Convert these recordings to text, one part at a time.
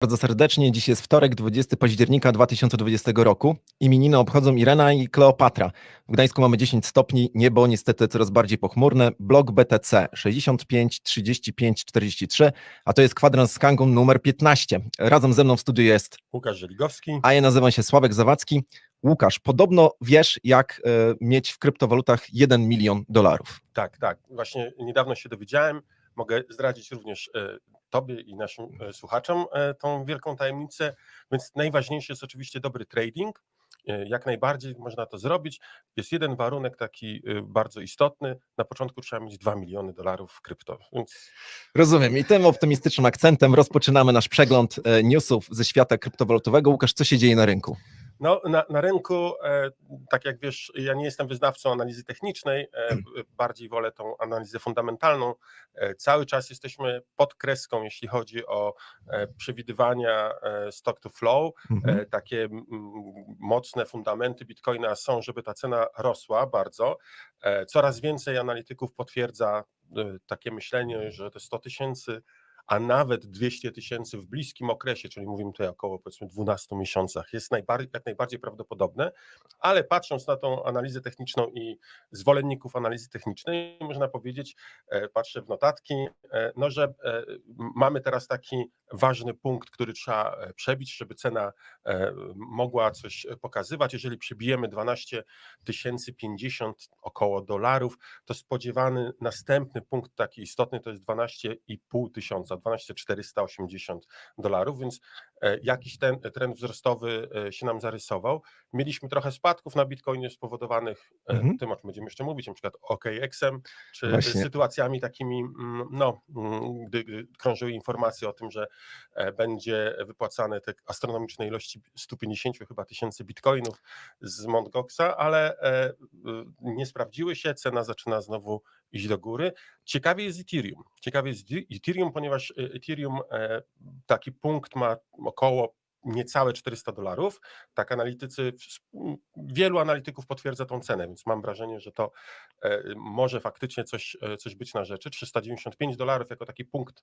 bardzo serdecznie. Dziś jest wtorek, 20 października 2020 roku. Imieniny obchodzą Irena i Kleopatra. W Gdańsku mamy 10 stopni, niebo niestety coraz bardziej pochmurne. Blok BTC 65 35 43, a to jest kwadrans z Kangą numer 15. Razem ze mną w studiu jest, Łukasz Żeligowski. a ja nazywam się Sławek Zawadzki. Łukasz, podobno wiesz, jak e, mieć w kryptowalutach 1 milion dolarów. Tak, tak. Właśnie niedawno się dowiedziałem. Mogę zdradzić również e, Tobie i naszym e, słuchaczom e, tą wielką tajemnicę. Więc najważniejszy jest oczywiście dobry trading. E, Jak najbardziej można to zrobić. Jest jeden warunek taki bardzo istotny. Na początku trzeba mieć 2 miliony dolarów w krypto. Więc Rozumiem. I tym optymistycznym akcentem rozpoczynamy nasz przegląd newsów ze świata kryptowalutowego. Łukasz, co się dzieje na rynku? No, na, na rynku, e, tak jak wiesz, ja nie jestem wyznawcą analizy technicznej, e, bardziej wolę tą analizę fundamentalną. E, cały czas jesteśmy pod kreską, jeśli chodzi o przewidywania stock to flow. Mhm. Takie mocne fundamenty Bitcoina są, żeby ta cena rosła bardzo. Coraz więcej analityków potwierdza takie myślenie, że te 100 tysięcy a nawet 200 tysięcy w bliskim okresie, czyli mówimy tutaj około powiedzmy 12 miesiącach, jest najbardziej, jak najbardziej prawdopodobne, ale patrząc na tą analizę techniczną i zwolenników analizy technicznej, można powiedzieć, e, patrzę w notatki, e, no, że e, mamy teraz taki ważny punkt, który trzeba przebić, żeby cena mogła coś pokazywać. Jeżeli przebijemy 12 tysięcy 50 około dolarów, to spodziewany następny punkt taki istotny to jest 12,5 tysiąca, 12,480 dolarów, więc jakiś ten trend wzrostowy e, się nam zarysował. Mieliśmy trochę spadków na Bitcoinie spowodowanych Mhm. tym, o czym będziemy jeszcze mówić, na przykład OKX-em, czy Właśnie. sytuacjami takimi, mm, no, mm, gdy, gdy krążyły informacje o tym, że e, będzie wypłacane te astronomiczne ilości 150 chyba tysięcy bitcoinów z Mt. Goxa, ale e, y, nie sprawdziły się, cena zaczyna znowu iść do góry. Ciekawie jest Ethereum. Ciekawie jest Ethereum, ponieważ e, Ethereum e, taki punkt ma około niecałe 400 dolarów. Tak analitycy, wielu analityków potwierdza tą cenę, więc mam wrażenie, że to e, może faktycznie coś, e, coś być na rzeczy. 395 dolarów jako taki punkt,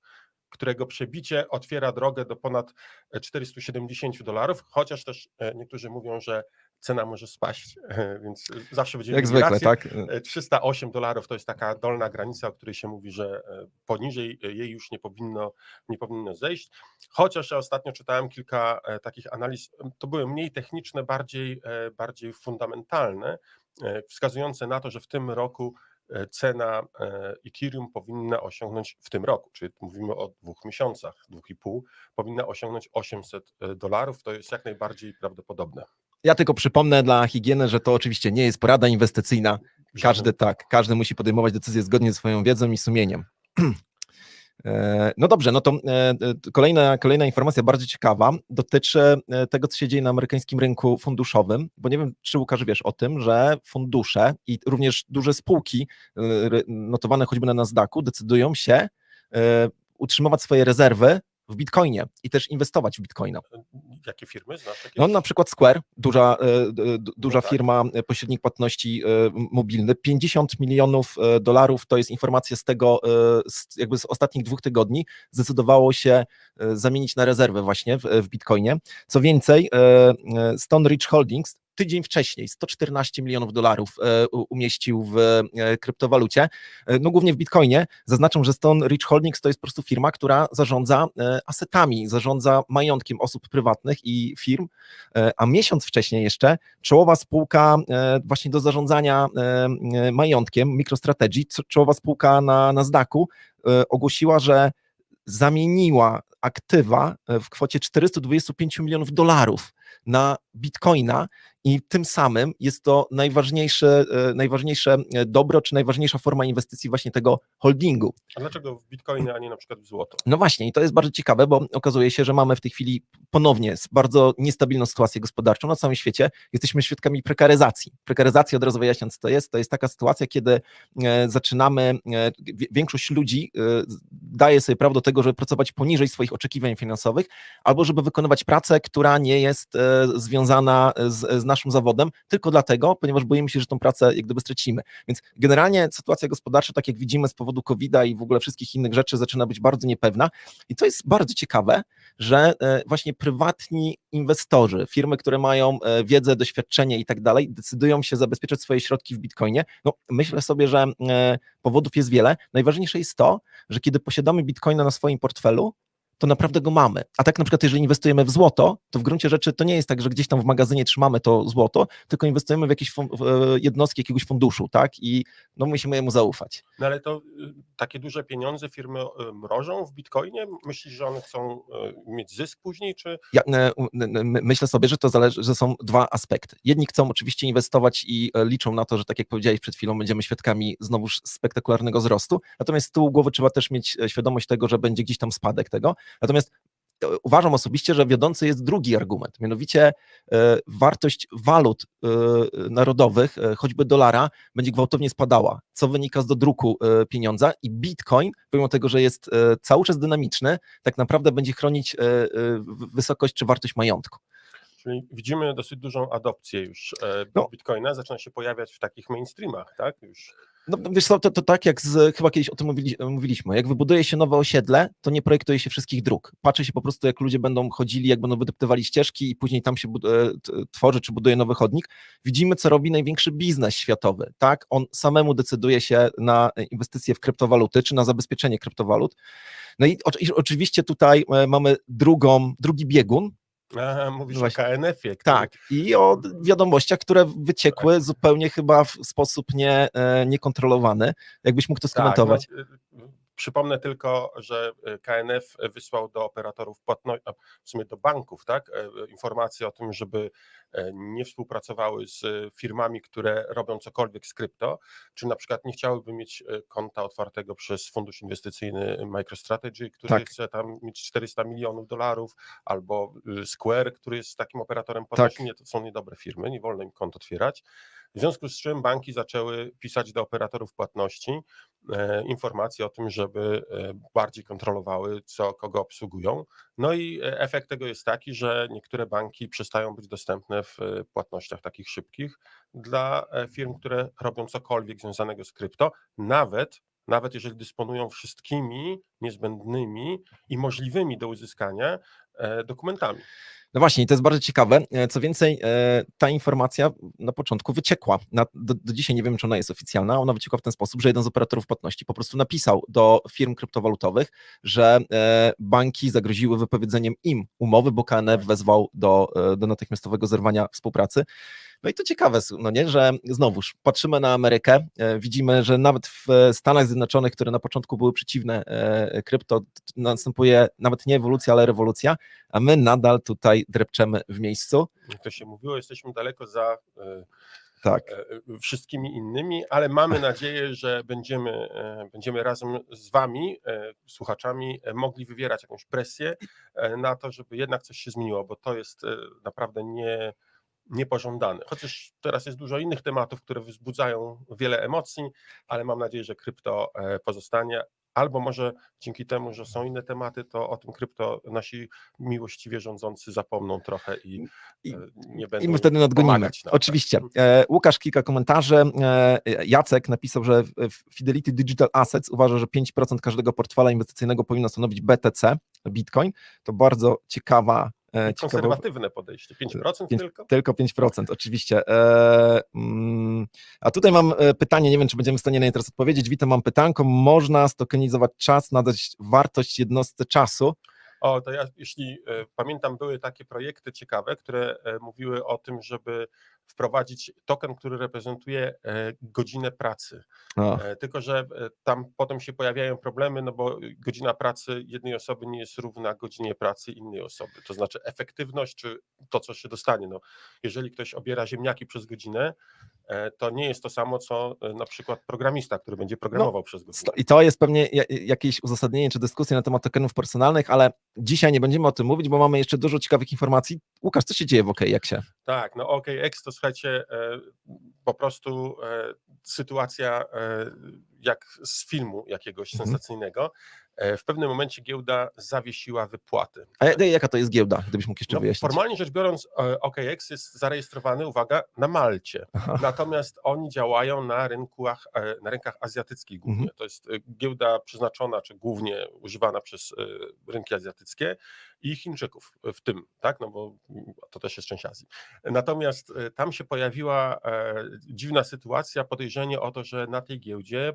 którego przebicie otwiera drogę do ponad e, 470 dolarów, chociaż też e, niektórzy mówią, że cena może spaść, więc zawsze będziemy Jak zwykle, rację. tak? E, 308 dolarów to jest taka dolna granica, o której się mówi, że e, poniżej e, jej już nie powinno, nie powinno zejść. Chociaż ja ostatnio czytałem kilka e, takich analiz, to były mniej techniczne, bardziej, e, bardziej fundamentalne, e, wskazujące na to, że w tym roku e, cena e, Ethereum powinna osiągnąć w tym roku, czyli mówimy o dwóch miesiącach, dwóch i pół, powinna osiągnąć 800 dolarów. To jest jak najbardziej prawdopodobne. Ja tylko przypomnę dla higieny, że to oczywiście nie jest porada inwestycyjna. Każdy tak, każdy musi podejmować decyzje zgodnie ze swoją wiedzą i sumieniem. E, No dobrze, no to e, kolejna, kolejna informacja bardzo ciekawa dotyczy e, tego, co się dzieje na amerykańskim rynku funduszowym, bo nie wiem, czy Łukasz wiesz o tym, że fundusze i również duże spółki notowane choćby na Nasdaqu decydują się utrzymywać swoje rezerwy w Bitcoinie i też inwestować w Bitcoina. Jakie firmy znasz? No na przykład Square, duża, e, d- duża tak. firma, e, pośrednik płatności e, mobilny, 50 milionów e, dolarów, to jest informacja z tego, e, z, jakby z ostatnich dwóch tygodni, zdecydowało się e, zamienić na rezerwę właśnie w, w Bitcoinie. Co więcej, e, e, Stone Ridge Holdings tydzień wcześniej 114 milionów dolarów e, umieścił w e, kryptowalucie, e, no głównie w Bitcoinie. Zaznaczam, że Stone Ridge Holdings to jest po prostu firma, która zarządza asetami, zarządza majątkiem osób prywatnych i firm, a miesiąc wcześniej jeszcze czołowa spółka właśnie do zarządzania majątkiem, MicroStrategy, czołowa spółka na Nasdaqu ogłosiła, że zamieniła aktywa w kwocie 425 milionów dolarów na bitcoina i tym samym jest to najważniejsze, e, najważniejsze e, dobro, czy najważniejsza forma inwestycji właśnie tego holdingu. A dlaczego w Bitcoinie, a nie na przykład w złoto? No właśnie, i to jest bardzo ciekawe, bo okazuje się, że mamy w tej chwili ponownie bardzo niestabilną sytuację gospodarczą na całym świecie. Jesteśmy świadkami prekaryzacji. Prekaryzacja, od razu wyjaśniam, co to jest. To jest taka sytuacja, kiedy e, zaczynamy, większość ludzi daje sobie prawo do tego, żeby pracować poniżej swoich oczekiwań finansowych, albo żeby wykonywać pracę, która nie jest, związana z, z naszym zawodem, tylko dlatego, ponieważ boimy się, że tą pracę jak gdyby stracimy. Więc generalnie sytuacja gospodarcza, tak jak widzimy z powodu COVID-a i w ogóle wszystkich innych rzeczy, zaczyna być bardzo niepewna. I to jest bardzo ciekawe, że e, właśnie prywatni inwestorzy, firmy, które mają e, wiedzę, doświadczenie i tak dalej, decydują się zabezpieczać swoje środki w bitcoinie. No, myślę sobie, że e, powodów jest wiele. Najważniejsze jest to, że kiedy posiadamy bitcoina na swoim portfelu, to naprawdę go mamy. A tak na przykład, jeżeli inwestujemy w złoto, to w gruncie rzeczy to nie jest tak, że gdzieś tam w magazynie trzymamy to złoto, tylko inwestujemy w jakieś w, e, jednostki jakiegoś funduszu, tak? I no musimy jemu zaufać. No ale to y, takie duże pieniądze firmy y, mrożą w bitcoinie? Myślisz, że one chcą y, mieć zysk później, czy Ja e, myślę sobie, że to zależy, że są dwa aspekty. Jedni chcą oczywiście inwestować i e, liczą na to, że tak jak powiedziałeś przed chwilą, będziemy świadkami znowuż spektakularnego wzrostu. Natomiast z tyłu głowy trzeba też mieć świadomość tego, że będzie gdzieś tam spadek tego. Natomiast e, uważam osobiście, że wiodący jest drugi argument, mianowicie e, wartość walut e, narodowych, choćby dolara, będzie gwałtownie spadała, co wynika z dodruku pieniądza i Bitcoin, pomimo tego, że jest cały czas dynamiczny, tak naprawdę będzie chronić wysokość czy wartość majątku. Czyli widzimy dosyć dużą adopcję już No. Bitcoina, zaczyna się pojawiać w takich mainstreamach, tak? Już No wiesz co, to, to tak jak z, chyba kiedyś o tym mówili, mówiliśmy, jak wybuduje się nowe osiedle, to nie projektuje się wszystkich dróg. Patrzy się po prostu, jak ludzie będą chodzili, jak będą wydeptywali ścieżki i później tam się e, tworzy czy buduje nowy chodnik. Widzimy, co robi największy biznes światowy, tak? On samemu decyduje się na inwestycje w kryptowaluty, czy na zabezpieczenie kryptowalut. No i oczywiście tutaj e, mamy drugą, drugi biegun, Aha, mówisz Właśnie. o KNF-ie. który- Tak, i o wiadomościach, które wyciekły zupełnie chyba w sposób nie, e, niekontrolowany. Jakbyś mógł to skomentować. Tak, no, y, przypomnę tylko, że y, KNF wysłał do operatorów płatności, w sumie do banków, tak, e, informacje o tym, żeby e, nie współpracowały z e, firmami, które robią cokolwiek z krypto, czy na przykład nie chciałyby mieć e, konta otwartego przez fundusz inwestycyjny MicroStrategy, który Tak. chce tam mieć 400 milionów dolarów, albo Square, który jest takim operatorem Tak. płatności. Nie, to są niedobre firmy, nie wolno im kont otwierać. W związku z czym banki zaczęły pisać do operatorów płatności e, informacje o tym, żeby e, bardziej kontrolowały, co kogo obsługują. No i efekt tego jest taki, że niektóre banki przestają być dostępne w e, płatnościach takich szybkich dla firm, które robią cokolwiek związanego z krypto, nawet nawet jeżeli dysponują wszystkimi niezbędnymi i możliwymi do uzyskania dokumentami. No właśnie, to jest bardzo ciekawe. E, Co więcej, e, ta informacja na początku wyciekła. Do, do dzisiaj nie wiem, czy ona jest oficjalna. Ona wyciekła w ten sposób, że jeden z operatorów płatności po prostu napisał do firm kryptowalutowych, że e, banki zagroziły wypowiedzeniem im umowy, bo KNF wezwał do, e, do natychmiastowego zerwania współpracy. No i to ciekawe, no nie, że znowuż patrzymy na Amerykę, e, widzimy, że nawet w Stanach Zjednoczonych, które na początku były przeciwne e, krypto, następuje nawet nie ewolucja, ale rewolucja, a my nadal tutaj drepczemy w miejscu. Jak to się mówiło, jesteśmy daleko za e, Tak. wszystkimi innymi, ale mamy nadzieję, że będziemy, będziemy razem z Wami, słuchaczami, mogli wywierać jakąś presję na to, żeby jednak coś się zmieniło, bo to jest naprawdę nie, niepożądane. Chociaż teraz jest dużo innych tematów, które wzbudzają wiele emocji, ale mam nadzieję, że krypto e, pozostanie. Albo może dzięki temu, że są inne tematy, to o tym krypto nasi miłościwie rządzący zapomną trochę i, I- e, nie będą I my wtedy nadgonimy. nam. Oczywiście. E, Łukasz, kilka komentarzy. E, Jacek napisał, że Fidelity Digital Assets uważa, że 5% każdego portfela inwestycyjnego powinno stanowić BTC, Bitcoin. To bardzo ciekawa. E, Konserwatywne podejście. 5% Pięć- tylko? Tylko 5%, oczywiście. E, mm, a tutaj mam e, pytanie, nie wiem, czy będziemy w stanie na nie teraz odpowiedzieć. Witam, mam pytanko. Można stokenizować czas, nadać wartość jednostce czasu? O, to ja, jeśli pamiętam, były takie projekty ciekawe, które mówiły o tym, żeby wprowadzić token, który reprezentuje e, godzinę pracy. O, E, Tylko, że e, tam potem się pojawiają problemy, no bo godzina pracy jednej osoby nie jest równa godzinie pracy innej osoby. To znaczy efektywność, czy to, co się dostanie. No, jeżeli ktoś obiera ziemniaki przez godzinę, to nie jest to samo, co na przykład programista, który będzie programował przez godzinę. I to jest pewnie ja- jakieś uzasadnienie czy dyskusja na temat tokenów personalnych, ale dzisiaj nie będziemy o tym mówić, bo mamy jeszcze dużo ciekawych informacji. Łukasz, co się dzieje w OK, jak się? Tak, no OKX to słuchajcie, e, po prostu e, sytuacja e, jak z filmu jakiegoś Mhm. sensacyjnego. E, w pewnym momencie giełda zawiesiła wypłaty. A ja- jaka to jest giełda, gdybyś mógł jeszcze No, wyjaśnić? formalnie rzecz biorąc, e, OKX jest zarejestrowany, uwaga, na Malcie. Aha. Natomiast oni działają na, rynkach, e, na rynkach azjatyckich głównie. Mhm. To jest giełda przeznaczona, czy głównie używana przez rynki azjatyckie i Chińczyków w tym, tak? No bo to też jest część Azji. Natomiast tam się pojawiła dziwna sytuacja, podejrzenie o to, że na tej giełdzie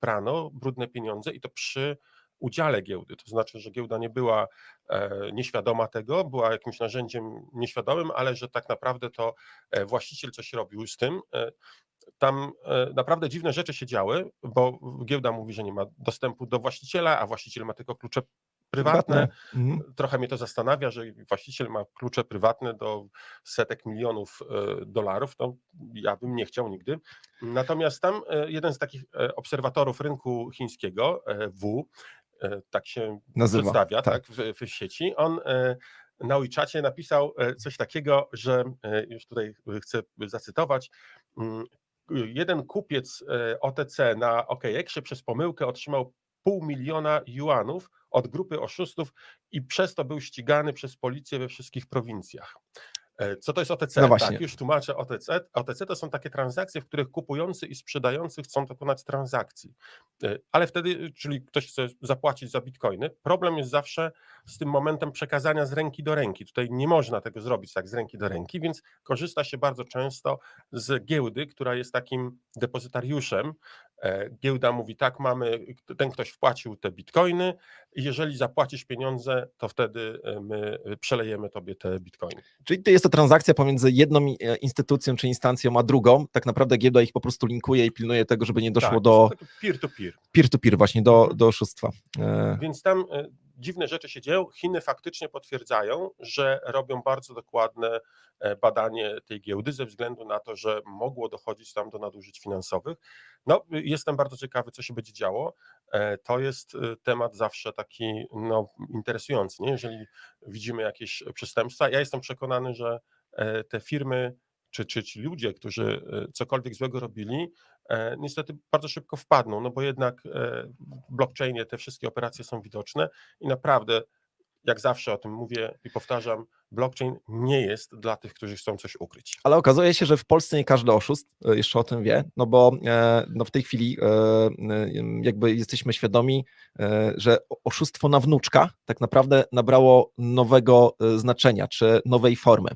prano brudne pieniądze i to przy udziale giełdy. To znaczy, że giełda nie była e, nieświadoma tego, była jakimś narzędziem nieświadomym, ale że tak naprawdę to e, właściciel coś robił z tym. E, tam naprawdę dziwne rzeczy się działy, bo giełda mówi, że nie ma dostępu do właściciela, a właściciel ma tylko klucze prywatne. Mhm. Trochę mnie to zastanawia, że właściciel ma klucze prywatne do setek milionów dolarów. To ja bym nie chciał nigdy. Natomiast tam jeden z takich obserwatorów rynku chińskiego, W, tak się Nazywa, przedstawia tak. tak. w, w sieci, on e, na WeChacie napisał e, coś takiego, że e, już tutaj chcę zacytować. mm, Jeden kupiec e, OTC na OKX-ie przez pomyłkę otrzymał pół miliona juanów od grupy oszustów i przez to był ścigany przez policję we wszystkich prowincjach. E, Co to jest OTC? No właśnie. Tak, już tłumaczę OTC. OTC to są takie transakcje, w których kupujący i sprzedający chcą dokonać transakcji. E, Ale wtedy, czyli ktoś chce zapłacić za bitcoiny, problem jest zawsze z tym momentem przekazania z ręki do ręki. Tutaj nie można tego zrobić tak z ręki do ręki, więc korzysta się bardzo często z giełdy, która jest takim depozytariuszem. E, Giełda mówi tak, mamy, ten ktoś wpłacił te bitcoiny, jeżeli zapłacisz pieniądze, to wtedy e, my przelejemy tobie te bitcoiny. Czyli to jest to transakcja pomiędzy jedną e, instytucją czy instancją a drugą. Tak naprawdę giełda ich po prostu linkuje i pilnuje tego, żeby nie doszło tak, do peer-to-peer. peer-to-peer, właśnie do, Mhm. do oszustwa. E, Więc tam e, dziwne rzeczy się dzieją. Chiny faktycznie potwierdzają, że robią bardzo dokładne e, badanie tej giełdy ze względu na to, że mogło dochodzić tam do nadużyć finansowych. No, jestem bardzo ciekawy, co się będzie działo. E, To jest y, temat zawsze taki no, interesujący, nie? jeżeli widzimy jakieś przestępstwa. Ja jestem przekonany, że e, te firmy czy, czy ci ludzie, którzy e, cokolwiek złego robili, e, niestety bardzo szybko wpadną, no bo jednak e, w blockchainie te wszystkie operacje są widoczne i naprawdę, jak zawsze o tym mówię i powtarzam, blockchain nie jest dla tych, którzy chcą coś ukryć. Ale okazuje się, że w Polsce nie każdy oszust e, jeszcze o tym wie, no bo e, no w tej chwili e, e, jakby jesteśmy świadomi, e, że oszustwo na wnuczka tak naprawdę nabrało nowego e, znaczenia czy nowej formy.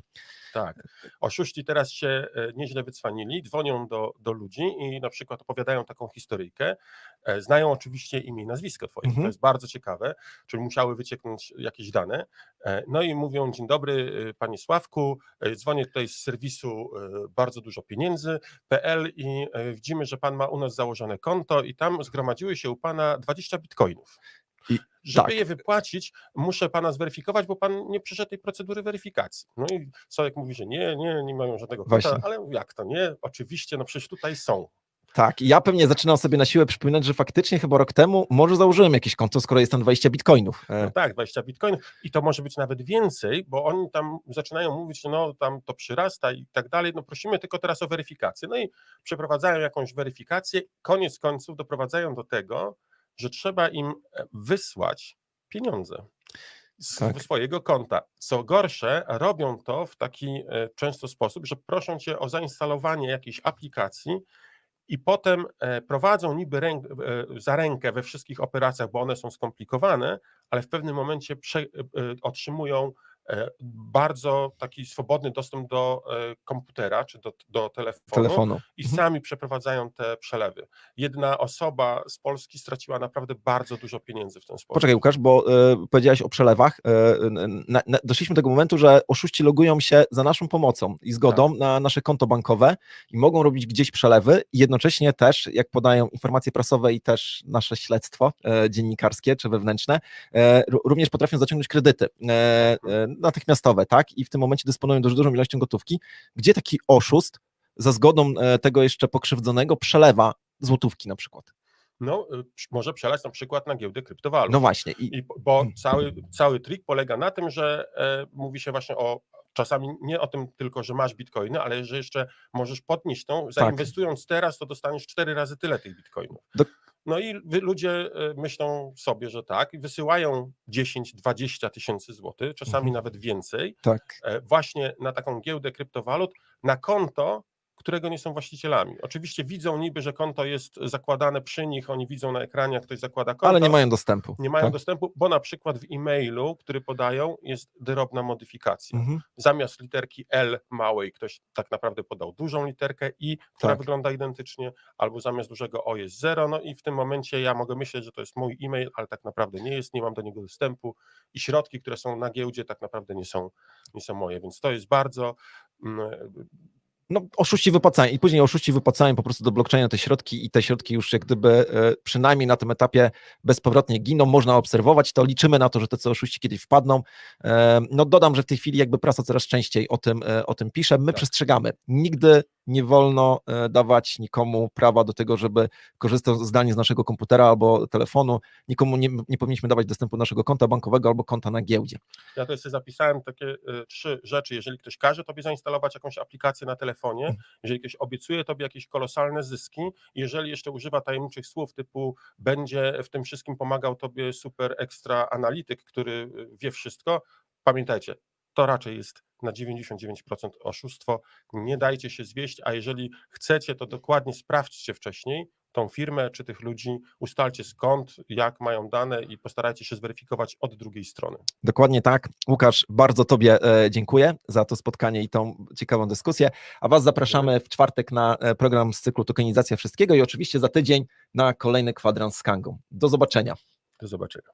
Tak. Oszuści teraz się e, nieźle wycwanili, dzwonią do, do ludzi i na przykład opowiadają taką historyjkę. E, Znają oczywiście imię i nazwisko twoje, Mhm. to jest bardzo ciekawe, czyli musiały wycieknąć jakieś dane. E, No i mówią, dzień dobry panie Sławku, dzwonię tutaj z serwisu bardzo dużo pieniędzy.pl i widzimy, że pan ma u nas założone konto i tam zgromadziły się u pana 20 bitcoinów. I- Żeby tak. je wypłacić, muszę pana zweryfikować, bo pan nie przeszedł tej procedury weryfikacji. No i Sławek mówi, że nie, nie, nie mają żadnego konta, ale jak to nie? Oczywiście, no przecież tutaj są. Tak, i ja pewnie zaczynam sobie na siłę przypominać, że faktycznie chyba rok temu może założyłem jakieś konto, skoro jest tam 20 bitcoinów. E, No tak, 20 bitcoinów i to może być nawet więcej, bo oni tam zaczynają mówić, że no tam to przyrasta i tak dalej, no prosimy tylko teraz o weryfikację. No i przeprowadzają jakąś weryfikację, koniec końców doprowadzają do tego, że trzeba im e, wysłać pieniądze z Tak. swojego konta. Co gorsze, robią to w taki e, często sposób, że proszą cię o zainstalowanie jakiejś aplikacji i potem e, prowadzą niby ręk, za rękę we wszystkich operacjach, bo one są skomplikowane, ale w pewnym momencie prze, otrzymują bardzo taki swobodny dostęp do e, komputera czy do, do telefonu, telefonu. i Mhm. sami przeprowadzają te przelewy. Jedna osoba z Polski straciła naprawdę bardzo dużo pieniędzy w ten sposób. Poczekaj, Łukasz, bo e, powiedziałeś o przelewach. E, n- na, na, doszliśmy do tego momentu, że oszuści logują się za naszą pomocą i zgodą Tak. na nasze konto bankowe i mogą robić gdzieś przelewy. I jednocześnie też, jak podają informacje prasowe i też nasze śledztwo e, dziennikarskie czy wewnętrzne, e, ró- również potrafią zaciągnąć kredyty e, e, natychmiastowe, tak? I w tym momencie dysponują dość dużą ilością gotówki. Gdzie taki oszust za zgodą e, tego jeszcze pokrzywdzonego przelewa złotówki na przykład? No, y, może przelać na przykład na giełdę kryptowalut. No właśnie. I, I, bo Mm. cały, cały trik polega na tym, że e, mówi się właśnie o czasami nie o tym tylko, że masz bitcoiny, ale że jeszcze możesz podnieść tą, zainwestując teraz, to dostaniesz cztery razy tyle tych bitcoinów. Do- No i ludzie e, myślą sobie, że tak, i wysyłają 10-20 tysięcy złotych, czasami Mhm. nawet więcej, Tak. e, właśnie na taką giełdę kryptowalut, na konto, którego nie są właścicielami. Oczywiście widzą niby, że konto jest zakładane przy nich, oni widzą na ekranie, jak ktoś zakłada konto. Ale nie mają dostępu. nie mają tak? dostępu, bo na przykład w e-mailu, który podają, jest drobna modyfikacja. Mhm. Zamiast literki L małej ktoś tak naprawdę podał dużą literkę I, która Tak. wygląda identycznie, albo zamiast dużego O jest 0, no i w tym momencie ja mogę myśleć, że to jest mój e-mail, ale tak naprawdę nie jest, nie mam do niego dostępu i środki, które są na giełdzie tak naprawdę nie są, nie są moje, więc to jest bardzo mm, no, oszuści wypłacają i później oszuści wypłacają po prostu do blockchaina te środki i te środki już jak gdyby e, przynajmniej na tym etapie bezpowrotnie giną, można obserwować to, liczymy na to, że te co oszuści kiedyś wpadną. E, No dodam, że w tej chwili jakby prasa coraz częściej o tym, e, o tym pisze, my Tak. przestrzegamy, nigdy nie wolno e, dawać nikomu prawa do tego, żeby korzystał zdalnie z naszego komputera albo telefonu, nikomu nie, nie powinniśmy dawać dostępu do naszego konta bankowego albo konta na giełdzie. Ja to sobie zapisałem takie y, trzy rzeczy. Jeżeli ktoś każe tobie zainstalować jakąś aplikację na telefonie, Mhm. jeżeli ktoś obiecuje tobie jakieś kolosalne zyski, jeżeli jeszcze używa tajemniczych słów typu będzie w tym wszystkim pomagał tobie super ekstra analityk, który y, wie wszystko, pamiętajcie, to raczej jest na 99% oszustwo. Nie dajcie się zwieść, a jeżeli chcecie, to dokładnie sprawdźcie wcześniej tą firmę czy tych ludzi, ustalcie skąd, jak mają dane i postarajcie się zweryfikować od drugiej strony. Dokładnie tak. Łukasz, bardzo Tobie e, dziękuję za to spotkanie i tą ciekawą dyskusję. A Was zapraszamy w czwartek na e, program z cyklu Tokenizacja Wszystkiego i oczywiście za tydzień na kolejny kwadrans z Kangą. Do zobaczenia. Do zobaczenia.